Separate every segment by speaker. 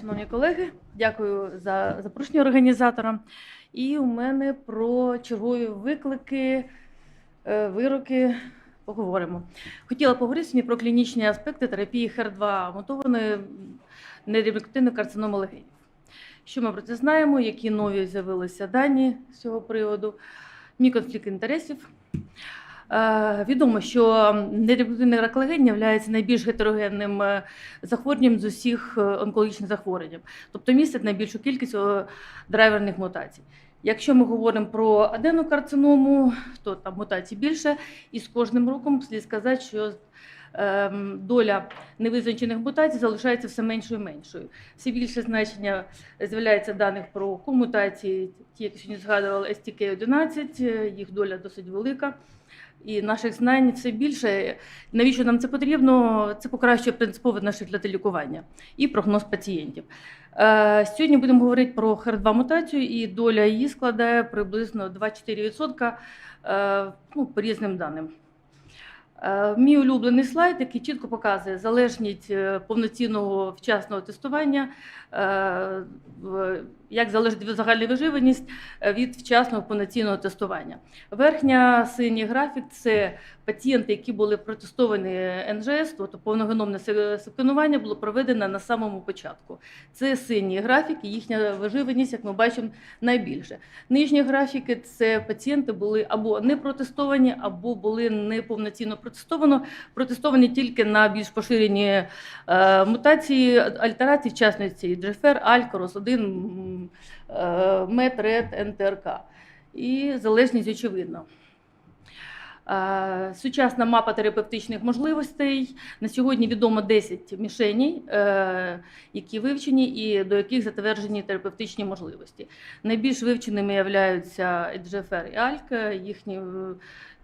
Speaker 1: Шановні колеги, дякую за запрошення організаторам. І у мене про чергові виклики, е, вироки поговоримо. Хотіла поговорити сьогодні про клінічні аспекти терапії ХЕР2 мутованої нерівнокотинної карциноми легенів. Що ми про це знаємо? Які нові з'явилися дані з цього приводу? Мій конфлікт інтересів. Е, Відомо, що нерівнокотинний рак легень є найбільш гетерогенним е, захворюванням з усіх е, онкологічних захворювань, тобто містить найбільшу кількість драйверних мутацій. Якщо ми говоримо про аденокарциному, то там мутацій більше, і з кожним роком слід сказати, що ем, доля невизначених мутацій залишається все меншою і меншою. Все більше значення з'являється даних про комутації, ті, які сьогодні згадували, STK11, е, їх доля досить велика. І наших знань все більше. Навіщо нам це потрібно? Це покращує принципово наші для лікування і прогноз пацієнтів. Е, Сьогодні будемо говорити про HER2 мутацію, і доля її складає приблизно 2-4% е, ну, по різним даним. Е, Мій улюблений слайд, який чітко показує залежність повноцінного вчасного тестування, як залежить від загальної виживаність е, від вчасного повноцінного тестування. Верхня синій графік це пацієнти, які були протестовані НЖС, тобто повногеномне секвенування було проведено на самому початку. Це синій графік, і їхня виживаність, як ми бачимо, найбільше. Нижні графіки це пацієнти були або не протестовані, або були неповноцінно протестовано, протестовані тільки на більш поширені е, мутації, альтерації, в частності GFR, ALK, ROS1, м, е, НТРК. І залежність очевидна. Е, Сучасна мапа терапевтичних можливостей. На сьогодні відомо 10 мішеней, е, які вивчені і до яких затверджені терапевтичні можливості. Найбільш вивченими являються EGFR і ALK, їхні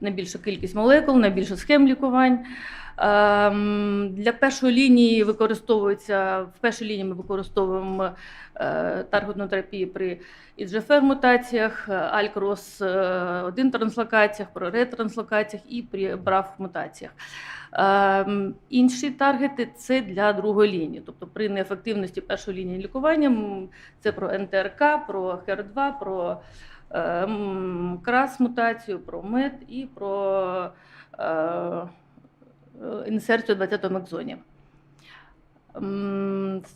Speaker 1: е, найбільша кількість молекул, найбільше схем лікувань. Ем, Для першої лінії використовується в першій лінії ми використовуємо е, таргетну терапію при EGFR мутаціях, алькрос 1 транслокаціях, про ретранслокаціях і при брав мутаціях. Ем, Інші таргети це для другої лінії, тобто при неефективності першої лінії лікування це про НТРК, про HER2, про ем, крас мутацію, про МЕД і про е, інсерцію 20-му екзоні. М,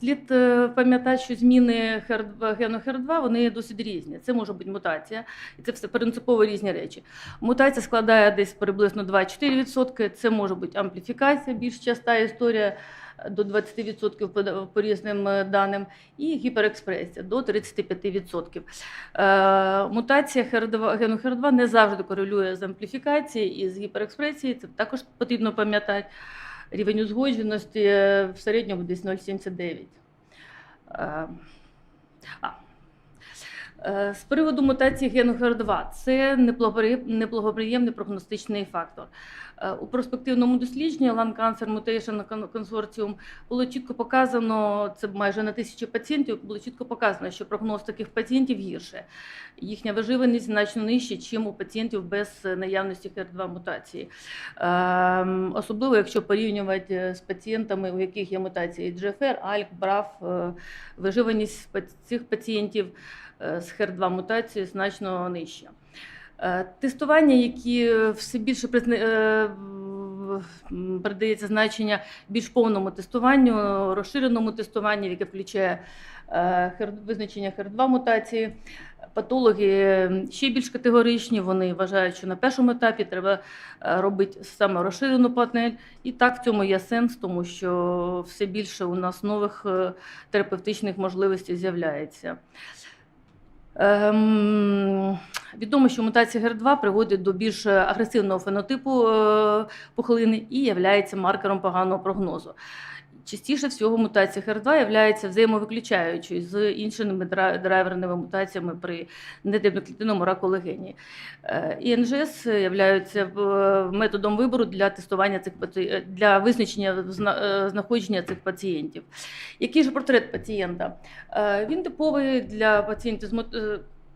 Speaker 1: Слід е, пам'ятати, що зміни HER2, гену HER2 вони досить різні. Це може бути мутація, і це все принципово різні речі. Мутація складає десь приблизно 2-4%. Це може бути ампліфікація, більш часта історія е, до 20% по, різним е, даним, і гіперекспресія до 35%. Е, мутація HER2, гену HER2 не завжди корелює з ампліфікацією і з гіперекспресією. Це також потрібно пам'ятати. Рівень узгодженості е, в середньому десь 0,79. Е, З приводу мутації гену HER2 це неблагоприємний прогностичний фактор. Е, У перспективному дослідженні Lung Cancer Mutation Consortium було чітко показано, це майже на тисячі пацієнтів, було чітко показано, що прогноз таких пацієнтів гірше. Їхня виживаність значно нижча, ніж у пацієнтів без наявності HER2 мутації. Ем, Особливо, якщо порівнювати з пацієнтами, у яких є мутації GFR, ALK, BRAF, е, виживаність цих пацієнтів з HER2 мутацією значно нижча. Е, Тестування, які все більше е, придається значення більш повному тестуванню, розширеному тестуванню, яке включає е, визначення HER2 мутації. Патологи ще більш категоричні, вони вважають, що на першому етапі треба е, робити саме розширену панель. І так в цьому є сенс, тому що все більше у нас нових е, терапевтичних можливостей з'являється. Ем, відомо, що мутація ГЕР2 приводить до більш агресивного фенотипу е, пухлини і є маркером поганого прогнозу. Частіше всього мутація HER2 є взаємовиключаючою з іншими драйверними мутаціями при недебноклітинному раку легені. Е, І НЖС являються е, методом вибору для тестування цих е, для визначення знаходження цих пацієнтів. Який же портрет пацієнта? Він типовий для пацієнтів з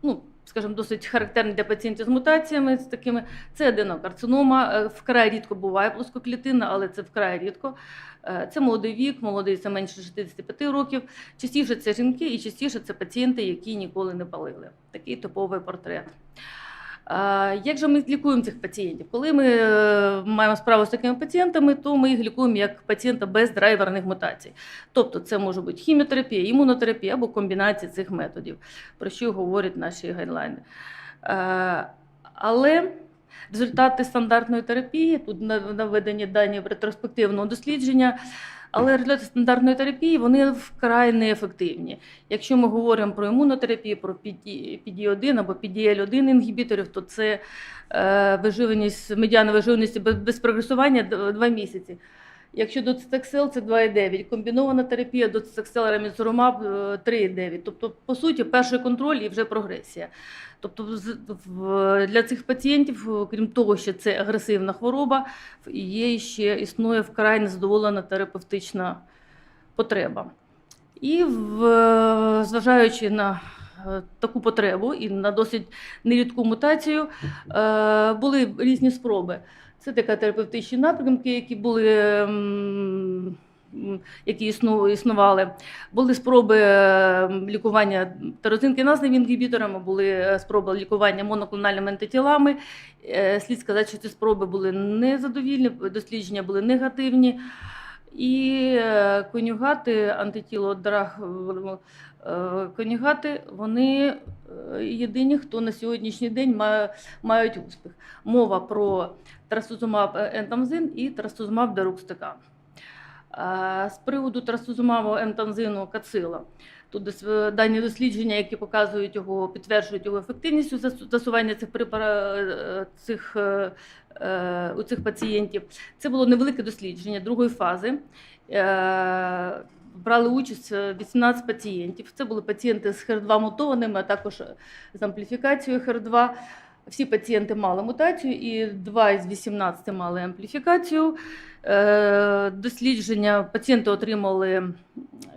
Speaker 1: ну, скажімо, досить характерний для пацієнтів з мутаціями з такими. Це аденокарцинома. Вкрай рідко буває плоскоклітинна, але це вкрай рідко. Е, Це молодий вік, молодий це менше 65 років. Частіше це жінки і частіше це пацієнти, які ніколи не палили. Такий типовий портрет. Е, Як же ми лікуємо цих пацієнтів? Коли ми е, маємо справу з такими пацієнтами, то ми їх лікуємо як пацієнта без драйверних мутацій. Тобто це може бути хіміотерапія, імунотерапія або комбінація цих методів, про що говорять наші гайдлайни. Але результати стандартної терапії, тут наведені дані ретроспективного дослідження, але результати стандартної терапії вони вкрай неефективні. Якщо ми говоримо про імунотерапію, про PD1 або PDL1 інгібіторів, то це е, виживаність, медіана виживаності без прогресування 2 місяці. Якщо доцитексел це 2,9, комбінована терапія доцитексел раміцурумаб е, 3,9. Тобто, по суті, перший контроль і вже прогресія. Тобто, для цих пацієнтів, е, крім того, що це агресивна хвороба, є ще існує вкрай незадоволена терапевтична потреба. І в, зважаючи на е, таку потребу і на досить нерідку мутацію, е, були різні спроби. Це така терапевтичні напрямки, які були. м, м, Які існували, були спроби е, лікування тирозинкіназними інгібіторами, були е, спроби лікування моноклональними антитілами. Е, Слід сказати, що ці спроби були незадовільні, дослідження були негативні. І е, конюгати, антитілодраг, е, конюгати, вони е, єдині, хто на сьогоднішній день має, мають успіх. Мова про трастузумаб ентамзин і трастузумаб дерукстикан. Е, З приводу трастузумабу ентамзину кацила. Тут е, дані дослідження, які показують його, підтверджують його ефективність у зас- застосування цих препара... е, цих, е, е, у цих пацієнтів. Це було невелике дослідження другої фази. Е, Брали участь е, 18 пацієнтів. Це були пацієнти з HER2 мутованими, а також з ампліфікацією HER2. Всі пацієнти мали мутацію, і 2 із 18 мали ампліфікацію. Е, Дослідження пацієнти отримали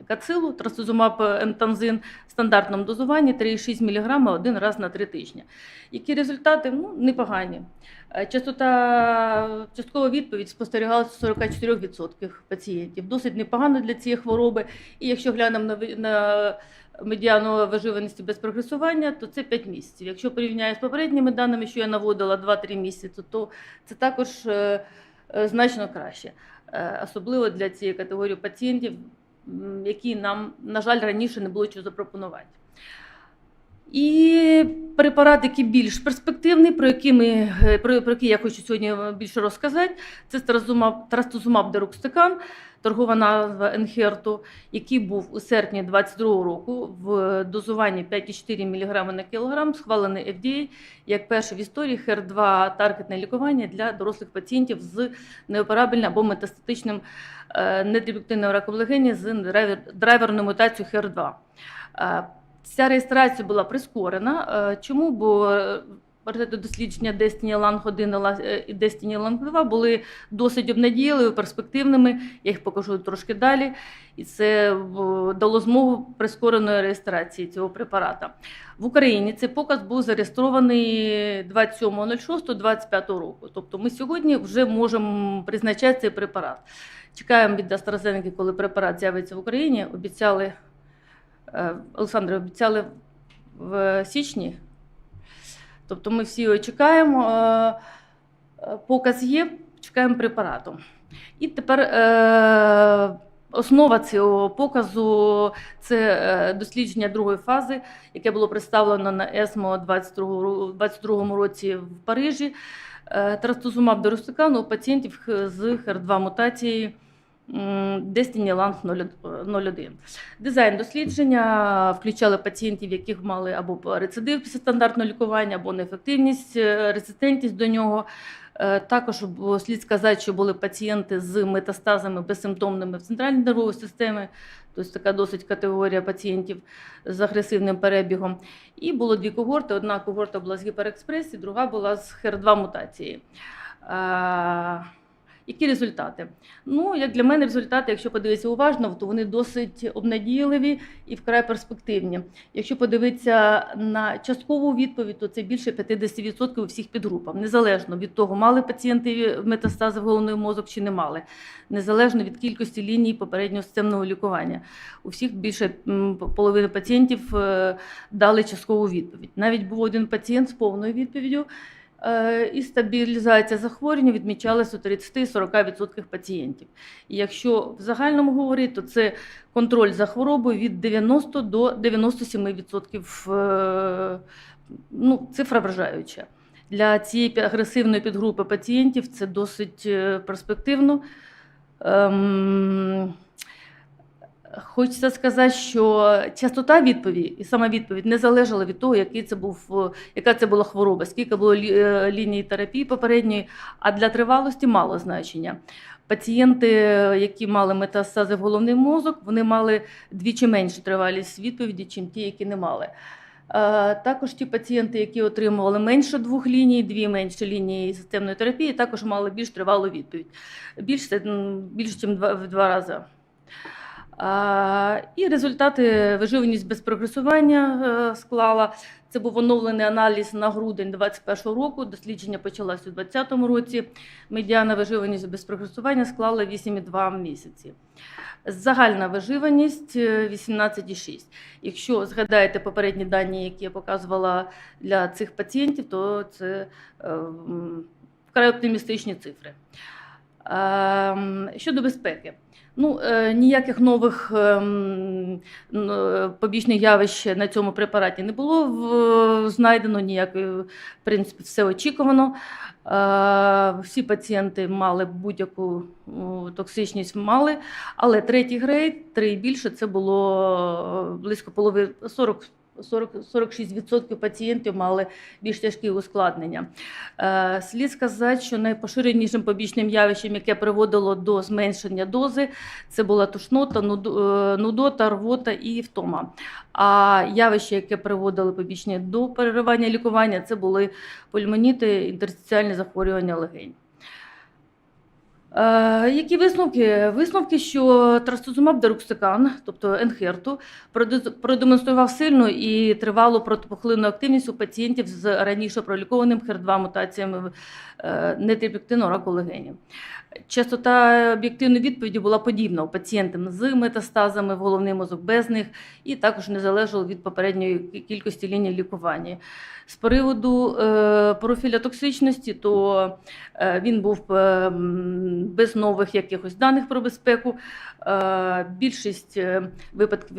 Speaker 1: кацилу, трастузумаб емтанзин в стандартному дозуванні 3,6 мг один раз на 3 тижні. Які результати? Ну, непогані. Е, Частота, часткова відповідь спостерігалася у 44% пацієнтів. Досить непогано для цієї хвороби. І якщо глянемо на, на медіану виживаності без прогресування, то це 5 місяців. Якщо порівняю з попередніми даними, що я наводила 2-3 місяці, то це також е, е, значно краще. Особливо для цієї категорії пацієнтів, які нам, на жаль, раніше не було чого запропонувати. І препарат, який більш перспективний, про який ми е, про, про який я хочу сьогодні більше розказати, це трастузумаб, трастузумаб дерукстикан, торгова назва Енхерту, який був у серпні 2022 року в дозуванні 5,4 мг на кілограм, схвалений FDA як перше в історії хер 2 таргетне лікування для дорослих пацієнтів з неоперабельним або метастатичним е, недрібективним раком легені з драйверною мутацією хер 2 Вся реєстрація була прискорена. Е, чому? Бо е, дослідження Destiny Lang 1 е, і Destiny Lang 2 були досить обнадійливими, перспективними. Я їх покажу трошки далі. І це дало змогу прискореної реєстрації цього препарата. В Україні цей показ був зареєстрований 27.06.25 року. Тобто ми сьогодні вже можемо призначати цей препарат. Чекаємо від AstraZeneca, коли препарат з'явиться в Україні. Обіцяли Олександре, обіцяли в січні. Тобто ми всі його чекаємо. е, е, Показ є, чекаємо препарату. І тепер е, основа цього показу це е, дослідження другої фази, яке було представлено на ЕСМО у 2022 році в Парижі. Е, Трастузумаб доростикан у пацієнтів з HER2 мутацією м, Lung 01. Дизайн дослідження включали пацієнтів, яких мали або рецидив після стандартного лікування, або неефективність, е, резистентність до нього. Е, Також слід сказати, що були пацієнти з метастазами безсимптомними в центральній нервовій системі, тобто така досить категорія пацієнтів з агресивним перебігом. І було дві когорти. Одна когорта була з гіперекспресії, друга була з HER2 мутації. Які результати? Ну, як для мене, результати, якщо подивитися уважно, то вони досить обнадійливі і вкрай перспективні. Якщо подивитися на часткову відповідь, то це більше 50% у всіх підгрупах, незалежно від того, мали пацієнти метастази в головний мозок чи не мали, незалежно від кількості ліній попереднього системного лікування. У всіх більше половини пацієнтів е, дали часткову відповідь. Навіть був один пацієнт з повною відповіддю. Е, І стабілізація захворювання відмічалася у 30-40% пацієнтів. І якщо в загальному говорити, то це контроль за хворобою від 90 до 97%. е, Ну, цифра вражаюча. Для цієї агресивної підгрупи пацієнтів це досить е, перспективно. Хочеться сказати, що частота відповіді і сама відповідь не залежала від того, який це був, е, яка це була хвороба, скільки було е, ліній терапії попередньої, а для тривалості мало значення. Пацієнти, які мали метастази в головний мозок, вони мали двічі меншу тривалість відповіді, ніж ті, які не мали. Е, Також ті пацієнти, які отримували менше двох ліній, дві менші лінії системної терапії, також мали більш тривалу відповідь. Більше, м, більше ніж в два рази. І результати виживаність без прогресування е, склала. Це був оновлений аналіз на грудень 2021 року. Дослідження почалося у 2020 році. Медіана виживаність без прогресування склала 8,2 місяці. Загальна виживаність е, 18,6. Якщо згадаєте попередні дані, які я показувала для цих пацієнтів, то це е, вкрай оптимістичні цифри. Ем, Щодо безпеки. Ну, е, ніяких нових ем, е, побічних явищ на цьому препараті не було знайдено, ніякої, в принципі, все очікувано. Е, Всі пацієнти мали будь-яку токсичність мали, але третій грейд, три і більше, це було е, близько половини 40 40 46% пацієнтів мали більш тяжкі ускладнення. Е, Слід сказати, що найпоширенішим побічним явищем, яке приводило до зменшення дози, це була тушнота, е, нудота, рвота і втома. А явище, яке приводило побічні до переривання лікування, це були пульмоніти, інтерстиціальні захворювання легень. Е, які висновки? Висновки, що трастузумаб деруксикан, тобто енхерту, продемонстрував сильну і тривалу протипухлинну активність у пацієнтів з раніше пролікованим хер-2 мутаціями е, нетріпектину раку легенів. Частота об'єктивної відповіді була подібна у пацієнтів з метастазами в головний мозок без них, і також не залежало від попередньої кількості ліній лікування. З приводу е, профіля токсичності, то е, він був е, без нових якихось даних про безпеку. Більшість випадків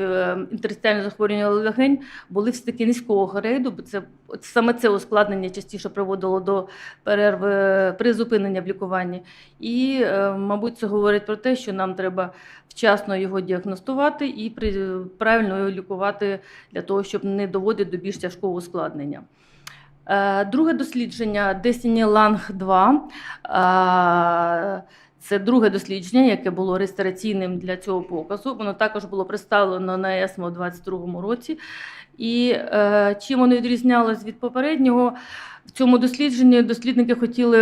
Speaker 1: інтерстиціального захворювання легень були все-таки низького грейду, бо це саме це ускладнення частіше приводило до перерви призупинення в лікуванні. І, е, мабуть, це говорить про те, що нам треба вчасно його діагностувати і при- правильно його лікувати для того, щоб не доводити до більш тяжкого ускладнення. Е, Друге дослідження Destiny Lang 2. е, Це друге дослідження, яке було реєстраційним для цього показу. Воно також було представлено на ЕСМО у 2022 році. І е, чим воно відрізнялось від попереднього, в цьому дослідженні дослідники хотіли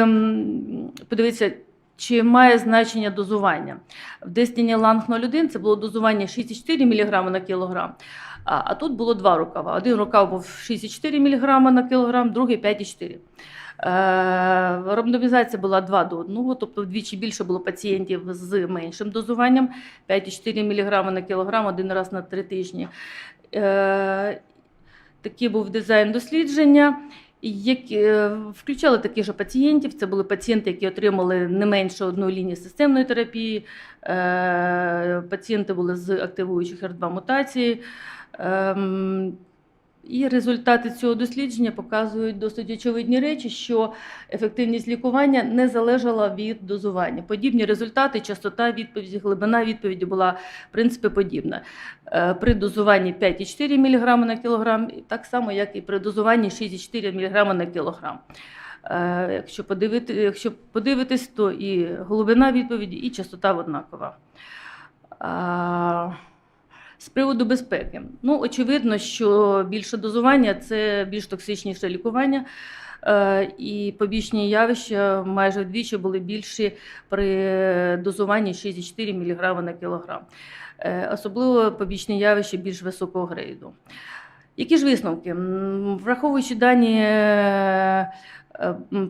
Speaker 1: подивитися, чи має значення дозування. В Destiny Lang 01 це було дозування 6,4 мг на кілограм. А, тут було два рукава. Один рукав був 6,4 мг на кілограм, другий 5,4. Е, Рандомізація була 2 до 1, тобто вдвічі більше було пацієнтів з меншим дозуванням 5,4 мг на кілограм один раз на 3 тижні. Е, Такий був дизайн дослідження. Які е, включали таких же пацієнтів. Це були пацієнти, які отримали не менше одної лінії системної терапії. Е, Пацієнти були з активуючих r 2 мутації. І результати цього дослідження показують досить очевидні речі, що ефективність лікування не залежала від дозування. Подібні результати, частота відповіді, глибина відповіді була в принципі подібна. Е, При дозуванні 5,4 мг на кілограм, так само, як і при дозуванні 6,4 мг на кілограм. Е, Якщо, подивити, якщо подивитись, то і глибина відповіді, і частота однакова. З приводу безпеки. Ну, очевидно, що більше дозування це більш токсичніше лікування. Е, І побічні явища майже вдвічі були більші при дозуванні 6,4 мг на кілограм. Е, Особливо побічні явища більш високого грейду. Які ж висновки? Враховуючи дані е,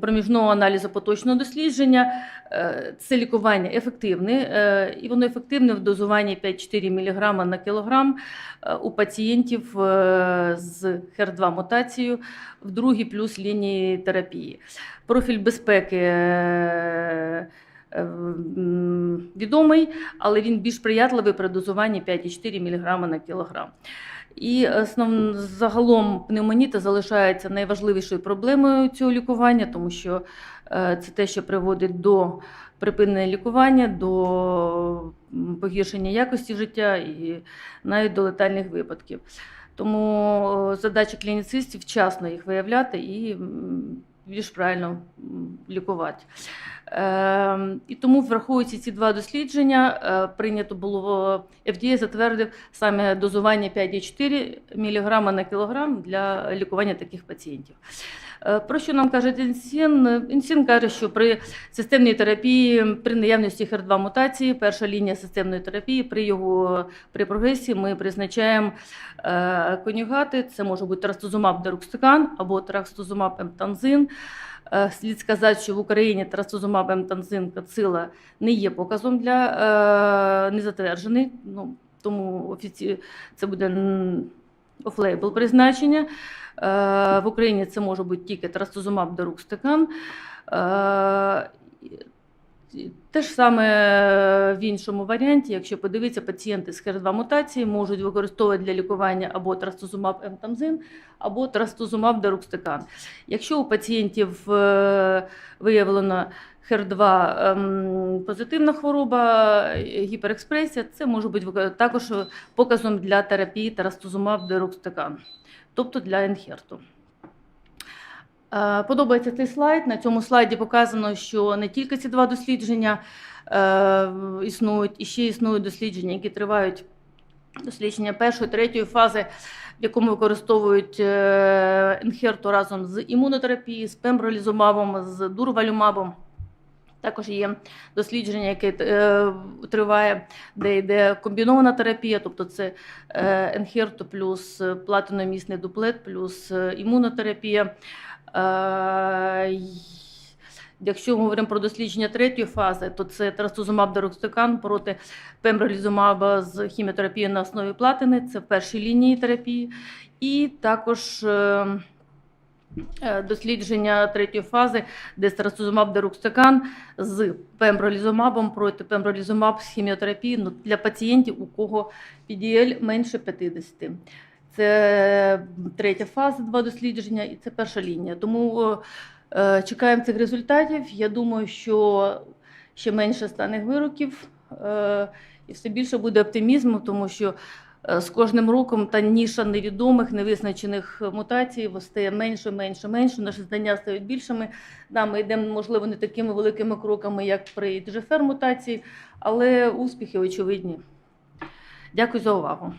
Speaker 1: проміжного аналізу поточного дослідження, е, це лікування ефективне, е, і воно ефективне в дозуванні 5-4 мг на кілограм е, у пацієнтів з ХЕР2 мутацією в другій плюс лінії терапії. Профіль безпеки відомий, але він більш приятливий при дозуванні 5,4 мг на кілограм. І основ... загалом пневмоніта залишається найважливішою проблемою цього лікування, тому що е, це те, що приводить до припинення лікування, до погіршення якості життя і навіть до летальних випадків. Тому е, задача клініцистів вчасно їх виявляти і більш правильно лікувати. Е, і тому, враховуючи ці два дослідження, е, прийнято було FDA затвердив саме дозування 5,4 мг на кілограм для лікування таких пацієнтів. Е, Про що нам каже Інсін? Інсін каже, що при системній терапії, при наявності HER2 мутації, перша лінія системної терапії, при його при прогресії ми призначаємо е, конюгати. Це може бути трастузумаб дерукстикан або трастузумаб емтанзин. Е, Слід сказати, що в Україні трастузумаб емтанзин кацила не є показом для е, не затверджений. Ну, тому офіці... це буде офлейбл призначення. Е, В Україні це може бути тільки трастузумаб дерукстикан. Е, Те ж саме в іншому варіанті, якщо подивитися, пацієнти з HER2 мутації можуть використовувати для лікування або трастузумаб емтамзин, або трастузумаб дерукстикан. Якщо у пацієнтів е, виявлено HER2 ем, позитивна хвороба, е, гіперекспресія, це може бути також показом для терапії трастузумаб дерукстикан, тобто для інхерту. Е, Подобається цей слайд. На цьому слайді показано, що не тільки ці два дослідження е, існують, і ще існують дослідження, які тривають дослідження першої, третьої фази, в якому використовують е, інхерту разом з імунотерапією, з пембролізумабом, з дурвалюмабом. Також є дослідження, яке е, триває, де йде комбінована терапія, тобто це е, енхерту плюс платиномісний дуплет, плюс е, імунотерапія. Е, Якщо ми говоримо про дослідження третьої фази, то це трастузумаб дерокстикан проти пембролізумаба з хіміотерапією на основі платини, це в першій лінії терапії. І також е, е, дослідження третьої фази, де трастузумаб дерокстикан з пембролізумабом проти пембролізумаб з хіміотерапією ну, для пацієнтів, у кого PDL менше 50. Це третя фаза, два дослідження, і це перша лінія. Тому е, чекаємо цих результатів. Я думаю, що ще менше стане вироків е, і все більше буде оптимізму, тому що е, з кожним роком та ніша невідомих, невизначених мутацій стає менше, менше, менше. Наші знання стають більшими. Да, ми йдемо, можливо, не такими великими кроками, як при ТЖФР мутації, але успіхи очевидні. Дякую за увагу.